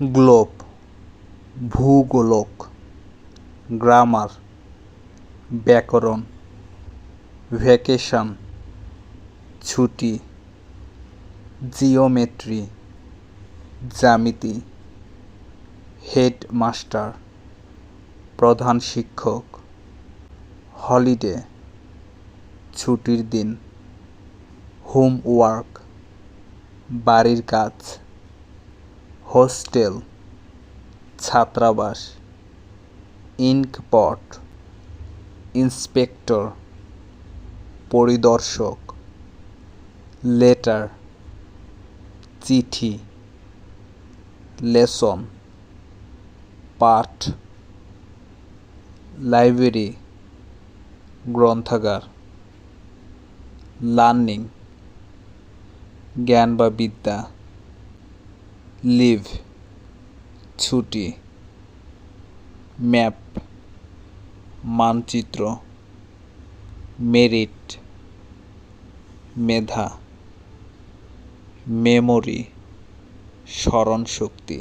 Globe, ভূগোলক, grammar, ব্যাকরণ, vacation, ছুটি, জিওমেট্রি, জ্যামিতি, হেডমাস্টার, প্রধান শিক্ষক, হলিডে, ছুটির দিন, হোমওয়ার্ক, বাড়ির কাজ। হোস্টেল, ছাত্রাবাস ইঙ্কপট ইন্সপেক্টর, পরিদর্শক, লেটার, চিঠি, লেসন, পাঠ, লাইব্রেরি, গ্রন্থাগার, লার্নিং, জ্ঞান বা বিদ্যা। লিভ ছুটি ম্যাপ মানচিত্র মেরিট মেধা মেমোরি স্মরণশক্তি।